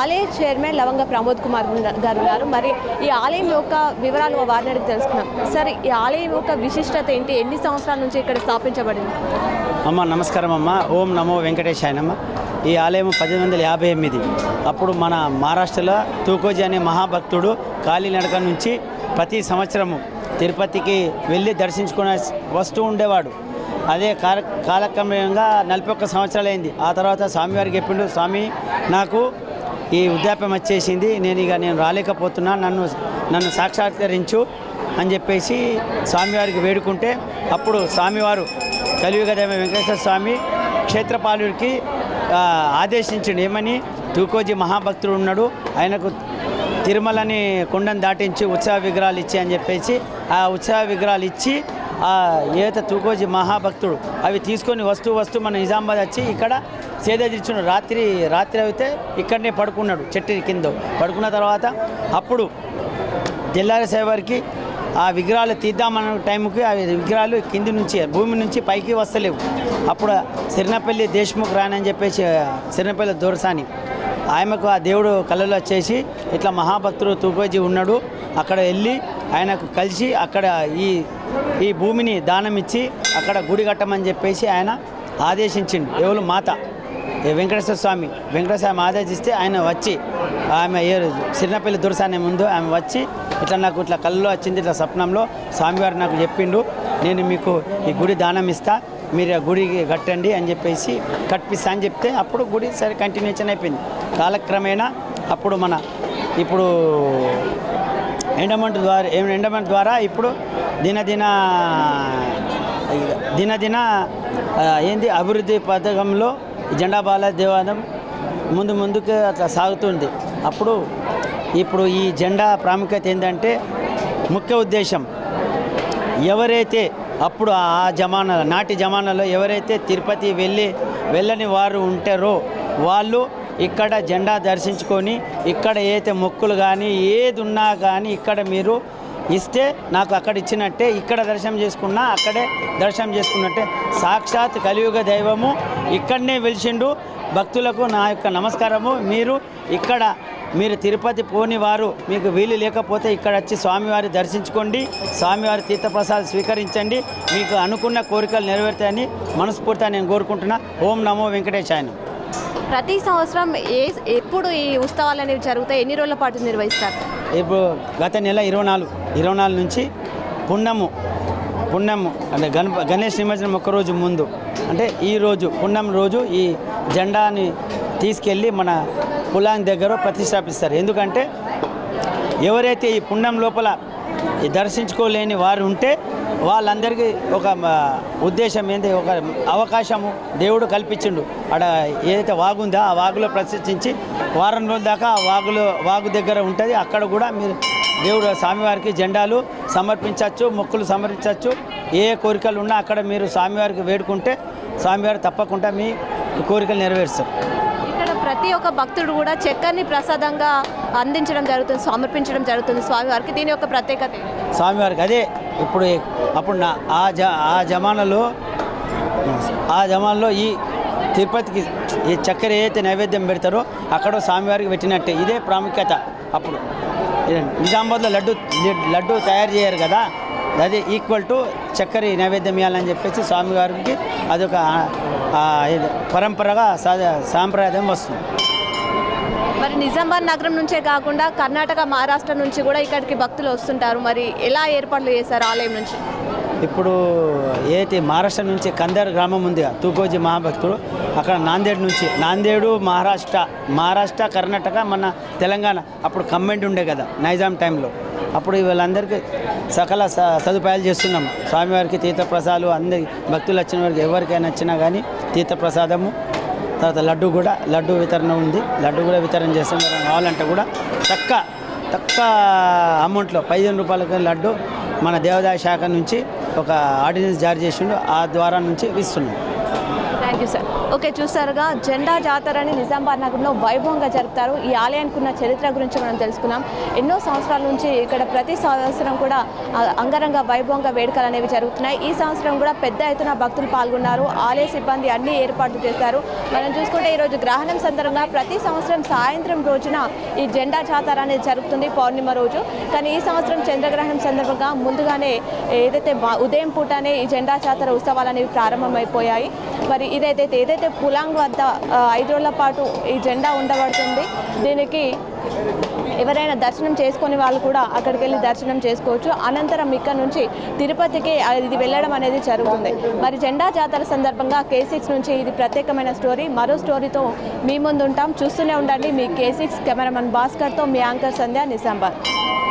ఆలయ చైర్మన్ లవంగ ప్రమోద్ కుమార్ గారు ఉన్నారు మరి ఈ ఆలయం యొక్క వివరాలు వారిని అడిగి తెలుసుకున్నాం సార్ ఈ ఆలయం యొక్క విశిష్టత ఏంటి? ఎన్ని సంవత్సరాల నుంచి ఇక్కడ స్థాపించబడింది? అమ్మ నమస్కారం అమ్మ. ఓం నమో వెంకటేశాయనమ్మ ఈ ఆలయం పద్దెనిమిది వందల యాభై ఎనిమిది. అప్పుడు మన మహారాష్ట్రలో తూకోజీ అనే మహాభక్తుడు కాలినడక నుంచి ప్రతి సంవత్సరము తిరుపతికి వెళ్ళి దర్శించుకునే వస్తూ ఉండేవాడు. అదే కాల కాలక్రమంగా నలభై ఒక్క సంవత్సరాలు అయింది ఆ తర్వాత స్వామివారికి చెప్పిండు స్వామి నాకు ఈ వృద్ధాప్యం వచ్చేసింది. నేను ఇక నేను రాలేకపోతున్నా. నన్ను నన్ను సాక్షాత్కరించు అని చెప్పేసి స్వామివారికి వేడుకుంటే అప్పుడు స్వామివారు కలియుగదేవ వెంకటేశ్వర స్వామి క్షేత్రపాలుడికి ఆదేశించండి. ఏమని? తూకోజీ మహాభక్తుడు ఉన్నాడు. ఆయనకు తిరుమలని కుండను దాటించి ఉత్సవ విగ్రహాలు ఇచ్చి అని చెప్పేసి ఆ ఉత్సవ విగ్రహాలు ఇచ్చి ఆ ఏత తూకోజీ మహాభక్తుడు అవి తీసుకొని వస్తూ వస్తూ మన నిజామాబాద్ వచ్చి ఇక్కడ సేద తీర్చున్నాడు రాత్రి రాత్రి అయితే ఇక్కడనే పడుకున్నాడు చెట్టు కింద. పడుకున్న తర్వాత అప్పుడు తెల్లారేసేవారికి ఆ విగ్రహాలు తీద్దామన్న టైంకి ఆ విగ్రహాలు కింది నుంచి భూమి నుంచి పైకి వస్తలేవు. అప్పుడు సిరినపల్లి దేశ్ముఖ్ రానని చెప్పేసి సిరినపల్లి దూరసాని ఆమెకు ఆ దేవుడు కళ్ళలో వచ్చేసి ఇట్లా మహాభక్తుడు తూకోజీ ఉన్నాడు. అక్కడ వెళ్ళి ఆయనకు కలిసి అక్కడ ఈ ఈ భూమిని దానం ఇచ్చి అక్కడ గుడి కట్టమని చెప్పేసి ఆయన ఆదేశించిండు. ఎవరు మాత. వెంకటేశ్వర స్వామి వెంకటేశ్వర స్వామి ఆదేశిస్తే ఆయన వచ్చి ఆమె ఏ చిన్నపల్లి దురసానే ముందు ఆమె వచ్చి ఇట్లా నాకు ఇట్లా కళ్ళలో వచ్చింది ఇట్లా స్వప్నంలో స్వామివారు నాకు చెప్పిండు నేను మీకు ఈ గుడి దానం ఇస్తా మీరు ఆ గుడి కట్టండి అని చెప్పేసి కట్టిస్తా అని చెప్తే అప్పుడు గుడి సరే కంటిన్యూషన్ అయిపోయింది. కాలక్రమేణా అప్పుడు మన ఇప్పుడు ఎండమెంట్ ద్వారా ఎండమెంట్ ద్వారా ఇప్పుడు దినదిన దినదిన ఏంది అభివృద్ధి పథకంలో జెండా బాలాజీ దేవాలయం ముందు ముందుకు అట్లా సాగుతుంది. అప్పుడు ఇప్పుడు ఈ జెండా ప్రాముఖ్యత ఏంటంటే ముఖ్య ఉద్దేశం ఎవరైతే అప్పుడు ఆ జమానా నాటి జమానాలో ఎవరైతే తిరుపతి వెళ్ళి వెళ్ళని వారు ఉంటారో వాళ్ళు ఇక్కడ జెండా దర్శించుకొని ఇక్కడ ఏదైతే మొక్కులు కానీ ఏది ఉన్నా కానీ ఇక్కడ మీరు ఇస్తే నాకు అక్కడ ఇచ్చినట్టే ఇక్కడ దర్శనం చేసుకున్నా అక్కడే దర్శనం చేసుకున్నట్టే. సాక్షాత్ కలియుగ దైవము ఇక్కడనే వెలిచిండు భక్తులకు నా యొక్క నమస్కారము. మీరు ఇక్కడ మీరు తిరుపతి పోని వారు మీకు వీలు లేకపోతే ఇక్కడ వచ్చి స్వామివారి దర్శించుకోండి. స్వామివారి తీర్థప్రసాదం స్వీకరించండి. మీకు అనుకున్న కోరికలు నెరవేరుతాయని మనస్ఫూర్తిగా నేను కోరుకుంటున్నా. ఓం నమో వెంకటేశాయనం ప్రతి సంవత్సరం ఏ ఎప్పుడు ఈ ఉత్సవాలు అనేవి జరుగుతాయి? ఎన్ని రోజుల పాటు నిర్వహిస్తారు? ఇప్పుడు గత నెల ఇరవై నాలుగు ఇరవై నాలుగు నుంచి పున్నము పున్నము అంటే గణ గణేష్ నిమజ్జనం ఒక్కరోజు ముందు. అంటే ఈ రోజు పున్నం రోజు ఈ జెండాని తీసుకెళ్ళి మన కులాం దగ్గర ప్రతిష్టాపిస్తారు. ఎందుకంటే ఎవరైతే ఈ పుణ్యం లోపల ఈ దర్శించుకోలేని వారు ఉంటే వాళ్ళందరికీ ఒక ఉద్దేశం ఏంటి ఒక అవకాశము దేవుడు కల్పించిండు. అక్కడ ఏదైతే వాగు ఉందో ఆ వాగులో ప్రతిష్ఠించి వారం రోజుల దాకా ఆ వాగులో వాగు దగ్గర ఉంటుంది. అక్కడ కూడా మీరు దేవుడు స్వామివారికి జెండాలు సమర్పించవచ్చు మొక్కులు సమర్పించవచ్చు ఏ కోరికలు ఉన్నా అక్కడ మీరు స్వామివారికి వేడుకుంటే స్వామివారు తప్పకుండా మీ కోరికలు నెరవేరుస్తారు. ఇక్కడ ప్రతి ఒక్క భక్తుడు కూడా చక్కెరని ప్రసాదంగా అందించడం జరుగుతుంది సమర్పించడం జరుగుతుంది స్వామివారికి. దీని యొక్క ప్రత్యేకత? స్వామివారికి అదే ఇప్పుడు అప్పుడు నా ఆ జ ఆ జమానాలో ఆ జమానాలో ఈ తిరుపతికి ఈ చక్కెర ఏదైతే నైవేద్యం పెడతారో అక్కడ స్వామివారికి పెట్టినట్టే. ఇదే ప్రాముఖ్యత అప్పుడు. నిజామాబాద్లో లడ్డు లడ్డు తయారు చేయరు కదా? అది ఈక్వల్ టు చక్కెర నైవేద్యం ఇవ్వాలని చెప్పేసి స్వామివారికి అదొక ఇది పరంపరగా సా- సాంప్రదాయం వస్తుంది. మరి నిజామాబాద్ నగరం నుంచే కాకుండా కర్ణాటక మహారాష్ట్ర నుంచి కూడా ఇక్కడికి భక్తులు వస్తుంటారు. మరి ఎలా ఏర్పాట్లు చేశారు ఆలయం నుంచి? ఇప్పుడు ఏటి మహారాష్ట్ర నుంచి కందర్ గ్రామం ఉంది తూకోజీ మహాభక్తుడు అక్కడ నాందేడు నుంచి నాందేడు మహారాష్ట్ర మహారాష్ట్ర కర్ణాటక మన తెలంగాణ అప్పుడు కమ్మెంట్ ఉండే కదా నైజాం టైంలో. అప్పుడు వీళ్ళందరికీ సకల స సదుపాయాలు చేస్తున్నాం స్వామివారికి తీర్థప్రసాదాలు అందరి భక్తులు వచ్చిన వారికి ఎవరికైనా వచ్చినా కానీ తీర్థప్రసాదము తర్వాత లడ్డు కూడా లడ్డు వితరణ ఉంది. లడ్డు కూడా వితరణ చేస్తాం. కావాలంటే కూడా తక్కువ తక్కువ అమౌంట్లో పదిహేను రూపాయలకి లడ్డు మన దేవాదాయ శాఖ నుంచి ఒక ఆర్డినెన్స్ జారీ చేసిండు. ఆ ద్వారా నుంచి ఇస్తున్నాం థ్యాంక్ యూ సార్ ఓకే చూసారుగా జెండా జాతరని నిజామాబాద్ నగరంలో వైభవంగా జరుపుతారు. ఈ ఆలయానికి ఉన్న చరిత్ర గురించి మనం తెలుసుకున్నాం ఎన్నో సంవత్సరాల నుంచి ఇక్కడ ప్రతి సంవత్సరం కూడా అంగరంగ వైభవంగా వేడుకలు అనేవి జరుగుతున్నాయి. ఈ సంవత్సరం కూడా పెద్ద ఎత్తున భక్తులు పాల్గొన్నారు. ఆలయ సిబ్బంది అన్ని ఏర్పాట్లు చేశారు. మనం చూసుకుంటే ఈరోజు గ్రహణం సందర్భంగా ప్రతి సంవత్సరం సాయంత్రం రోజున ఈ జెండా జాతర అనేది జరుగుతుంది పౌర్ణిమ రోజు. కానీ ఈ సంవత్సరం చంద్రగ్రహణం సందర్భంగా ముందుగానే ఏదైతే ఉదయం పూటనే ఈ జెండా జాతర ఉత్సవాలు అనేవి ప్రారంభమైపోయాయి. మరి ఇదైతే ఏదైతే పులాంగ్ వద్ద ఐదు రోజుల పాటు ఈ జెండా ఉండబడుతుంది. దీనికి ఎవరైనా దర్శనం చేసుకుని వాళ్ళు కూడా అక్కడికి వెళ్ళి దర్శనం చేసుకోవచ్చు. అనంతరం ఇక్కడ నుంచి తిరుపతికి ఇది వెళ్ళడం అనేది జరుగుతుంది. మరి జెండా జాతర సందర్భంగా కే సిక్స్ నుంచి ఇది ప్రత్యేకమైన స్టోరీ. మరో స్టోరీతో మీ ముందు ఉంటాం చూస్తూనే ఉండండి. మీ కే సిక్స్ భాస్కర్తో మీ యాంకర్ సంధ్య నిజామాబాద్